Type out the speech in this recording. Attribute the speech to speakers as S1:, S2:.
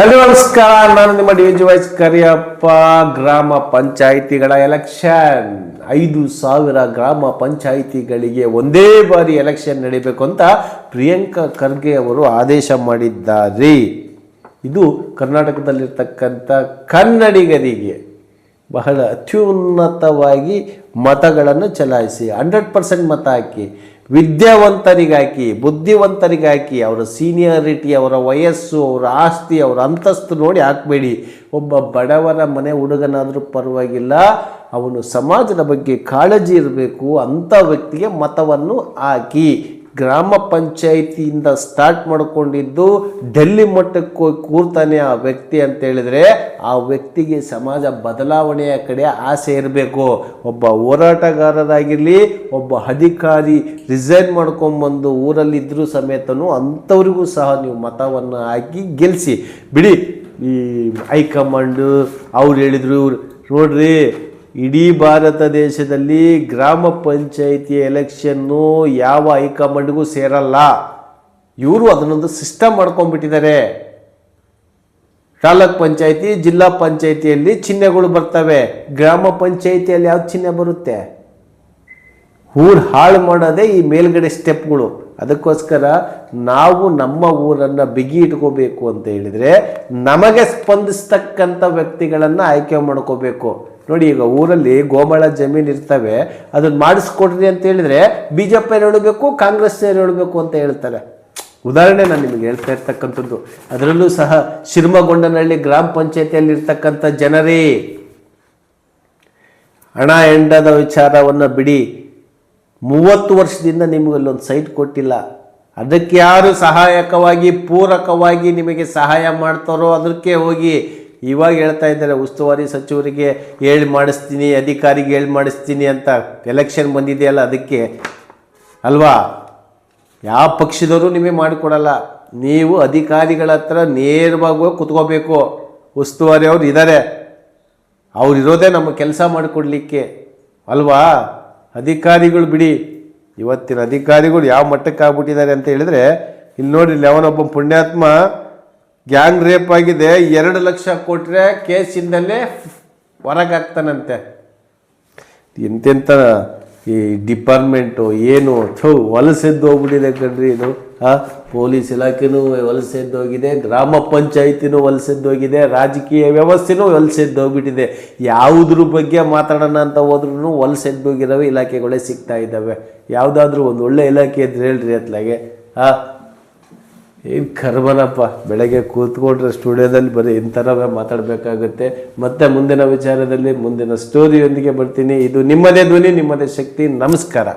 S1: Hello ನಮಸ್ಕಾರ. ನಾನು ನಿಮ್ಮ ಡಿ ಜಿ ವೈಸ್ ಕರಿಯಪ್ಪ. ಗ್ರಾಮ ಪಂಚಾಯಿತಿಗಳ ಎಲೆಕ್ಷನ್. ಐದು ಸಾವಿರ ಗ್ರಾಮ ಪಂಚಾಯಿತಿಗಳಿಗೆ ಒಂದೇ ಬಾರಿ ಎಲೆಕ್ಷನ್ ನಡೀಬೇಕು ಅಂತ ಪ್ರಿಯಾಂಕಾ ಖರ್ಗೆ ಅವರು ಆದೇಶ ಮಾಡಿದ್ದಾರೆ. ಇದು ಕರ್ನಾಟಕದಲ್ಲಿರ್ತಕ್ಕಂಥ ಕನ್ನಡಿಗರಿಗೆ ಬಹಳ ಅತ್ಯುನ್ನತವಾಗಿ ಮತಗಳನ್ನು ಚಲಾಯಿಸಿ, ಹಂಡ್ರೆಡ್ ಪರ್ಸೆಂಟ್ ಮತ ಹಾಕಿ ವಿದ್ಯಾವಂತರಿಗೆ ಬುದ್ಧಿವಂತರಿಗಾಕಿ ಅವರ ಸೀನಿಯಾರಿಟಿ, ಅವರ ವಯಸ್ಸು, ಅವರ ಆಸ್ತಿ, ಅವರ ಅಂತಸ್ತು ನೋಡಿ ಹಾಕಬೇಡಿ. ಒಬ್ಬ ಬಡವರ ಮನೆ ಹುಡುಗನಾದರೂ ಪರವಾಗಿಲ್ಲ, ಅವನು ಸಮಾಜದ ಬಗ್ಗೆ ಕಾಳಜಿ ಇರಬೇಕು ಅಂಥ ವ್ಯಕ್ತಿಗೆ ಮತವನ್ನು ಹಾಕಿ. ಗ್ರಾಮ ಪಂಚಾಯಿತಿಯಿಂದ ಸ್ಟಾರ್ಟ್ ಮಾಡಿಕೊಂಡಿದ್ದು ಡೆಲ್ಲಿ ಮಟ್ಟಕ್ಕೆ ಕೂರ್ತಾನೆ ಆ ವ್ಯಕ್ತಿ ಅಂತ ಹೇಳಿದ್ರೆ ಆ ವ್ಯಕ್ತಿಗೆ ಸಮಾಜ ಬದಲಾವಣೆಯ ಕಡೆ ಆಸೆ ಇರಬೇಕು. ಒಬ್ಬ ಹೋರಾಟಗಾರರಾಗಿರಲಿ, ಒಬ್ಬ ಅಧಿಕಾರಿ ರಿಸೈನ್ ಮಾಡ್ಕೊಂಬಂದು ಊರಲ್ಲಿದ್ದರೂ ಸಮೇತ ಅಂಥವ್ರಿಗೂ ಸಹ ನೀವು ಮತವನ್ನು ಹಾಕಿ ಗೆಲ್ಲಿಸಿ ಬಿಡಿ, ಈ ಹೈಕಮಾಂಡು ಅವ್ರು ಹೇಳಿದ್ರು ನೋಡ್ರಿ ಇಡೀ ಭಾರತ ದೇಶದಲ್ಲಿ ಗ್ರಾಮ ಪಂಚಾಯಿತಿ ಎಲೆಕ್ಷನ್ನು ಯಾವ ಹೈಕಮಾಂಡ್ಗೂ ಸೇರಲ್ಲ. ಇವರು ಅದನ್ನೊಂದು ಸಿಸ್ಟಮ್ ಮಾಡ್ಕೊಂಡ್ಬಿಟ್ಟಿದ್ದಾರೆ. ತಾಲೂಕ್ ಪಂಚಾಯಿತಿ, ಜಿಲ್ಲಾ ಪಂಚಾಯಿತಿಯಲ್ಲಿ ಚಿಹ್ನೆಗಳು ಬರ್ತವೆ. ಗ್ರಾಮ ಪಂಚಾಯಿತಿಯಲ್ಲಿ ಯಾವ ಚಿಹ್ನೆ ಬರುತ್ತೆ? ಊರು ಹಾಳು ಮಾಡೋದೇ ಈ ಮೇಲ್ಗಡೆ ಸ್ಟೆಪ್ಗಳು. ಅದಕ್ಕೋಸ್ಕರ ನಾವು ನಮ್ಮ ಊರನ್ನು ಬಿಗಿ ಇಟ್ಕೋಬೇಕು ಅಂತ ಹೇಳಿದರೆ ನಮಗೆ ಸ್ಪಂದಿಸ್ತಕ್ಕಂಥ ವ್ಯಕ್ತಿಗಳನ್ನು ಆಯ್ಕೆ ಮಾಡ್ಕೋಬೇಕು. ನೋಡಿ, ಈಗ ಊರಲ್ಲಿ ಗೋಮಾಳ ಜಮೀನು ಇರ್ತವೆ ಅದನ್ನ ಮಾಡಿಸ್ಕೊಡ್ರಿ ಅಂತ ಹೇಳಿದ್ರೆ ಬಿ ಜೆ ಪಿ ಹೇಳಬೇಕು ಕಾಂಗ್ರೆಸ್ ಹೇಳಬೇಕು ಅಂತ ಹೇಳ್ತಾರೆ. ಉದಾಹರಣೆ ನಾನು ನಿಮಗೆ ಹೇಳ್ತಾ ಇರ್ತಕ್ಕಂಥದ್ದು. ಅದರಲ್ಲೂ ಸಹ ಶಿರ್ಮಗೊಂಡನಹಳ್ಳಿ ಗ್ರಾಮ ಪಂಚಾಯತಿಯಲ್ಲಿ ಇರ್ತಕ್ಕಂಥ ಜನರೇ, ಹಣ ಎಂಡದ ವಿಚಾರವನ್ನು ಬಿಡಿ. ಮೂವತ್ತು ವರ್ಷದಿಂದ ನಿಮಗೆ ಅಲ್ಲೊಂದು ಸೈಟ್ ಕೊಟ್ಟಿಲ್ಲ. ಅದಕ್ಕೆ ಯಾರು ಸಹಾಯಕವಾಗಿ, ಪೂರಕವಾಗಿ ನಿಮಗೆ ಸಹಾಯ ಮಾಡ್ತಾರೋ ಅದಕ್ಕೆ ಹೋಗಿ ಇವಾಗ ಹೇಳ್ತಾ ಇದ್ದಾರೆ, ಉಸ್ತುವಾರಿ ಸಚಿವರಿಗೆ ಹೇಳಿ ಮಾಡಿಸ್ತೀನಿ, ಅಧಿಕಾರಿಗೆ ಹೇಳಿ ಮಾಡಿಸ್ತೀನಿ ಅಂತ ಎಲೆಕ್ಷನ್ ಬಂದಿದೆಯಲ್ಲ ಅದಕ್ಕೆ. ಅಲ್ವಾ? ಯಾವ ಪಕ್ಷದವರು ನಿಮಗೆ ಮಾಡಿಕೊಡಲ್ಲ. ನೀವು ಅಧಿಕಾರಿಗಳ ಹತ್ರ ನೇರವಾಗಿ ಕುತ್ಕೋಬೇಕು. ಉಸ್ತುವಾರಿ ಅವ್ರು ಇದ್ದಾರೆ ಅವ್ರು ಇರೋದೇ ನಮ್ಮ ಕೆಲಸ ಮಾಡಿಕೊಡ್ಲಿಕ್ಕೆ. ಅಲ್ವಾ? ಅಧಿಕಾರಿಗಳು ಬಿಡಿ. ಇವತ್ತಿನ ಅಧಿಕಾರಿಗಳು ಯಾವ ಮಟ್ಟಕ್ಕೆ ಆಗ್ಬಿಟ್ಟಿದ್ದಾರೆ ಅಂತ ಹೇಳಿದ್ರೆ, ಇಲ್ಲಿ ನೋಡಿ ಇಲ್ಲಿ ಅವನೊಬ್ಬ ಪುಣ್ಯಾತ್ಮ ಗ್ಯಾಂಗ್ ರೇಪ್ ಆಗಿದೆ, ಎರಡು ಲಕ್ಷ ಕೊಟ್ಟರೆ ಕೇಸಿಂದಲೇ ಹೊರಗಾಗ್ತಾನಂತೆ ಎಂತೆಂಥ ಈ ಡಿಪಾರ್ಟ್ಮೆಂಟು, ಏನು, ಥು, ವಲಸೆದ್ದು ಹೋಗ್ಬಿಟ್ಟಿದೆ ಕಣ್ರಿ ಇದು ಹಾಂ ಪೊಲೀಸ್ ಇಲಾಖೆನೂ ವಲಸೆದ್ದು ಹೋಗಿದೆ, ಗ್ರಾಮ ಪಂಚಾಯಿತಿನೂ ವಲಸೆದ್ದು ಹೋಗಿದೆ, ರಾಜಕೀಯ ವ್ಯವಸ್ಥೆನೂ ವಲಸೆದ್ದು ಹೋಗ್ಬಿಟ್ಟಿದೆ. ಯಾವುದ್ರ ಬಗ್ಗೆ ಮಾತಾಡೋಣ ಅಂತ ಹೋದ್ರೂ ವಲಸೆದ್ದು ಹೋಗಿರೋವೆ ಇಲಾಖೆಗಳೇ ಸಿಗ್ತಾ ಇದ್ದಾವೆ. ಯಾವುದಾದ್ರೂ ಒಂದು ಒಳ್ಳೆ ಇಲಾಖೆ ಅಂತ ಹೇಳ್ರಿ ಅತ್ಲಾಗೆ, ಆ? ಏನು ಕರ್ಮನಪ್ಪ? ಬೆಳಗ್ಗೆ ಕೂತ್ಕೊಂಡ್ರೆ ಸ್ಟುಡಿಯೋದಲ್ಲಿ ಬರೀ ಇಂಥರವೇ ಮಾತಾಡಬೇಕಾಗುತ್ತೆ. ಮತ್ತೆ ಮುಂದಿನ ವಿಚಾರದಲ್ಲಿ ಮುಂದಿನ ಸ್ಟೋರಿಯೊಂದಿಗೆ ಬರ್ತೀನಿ. ಇದು ನಿಮ್ಮದೇ ಧ್ವನಿ, ನಿಮ್ಮದೇ ಶಕ್ತಿ. ನಮಸ್ಕಾರ.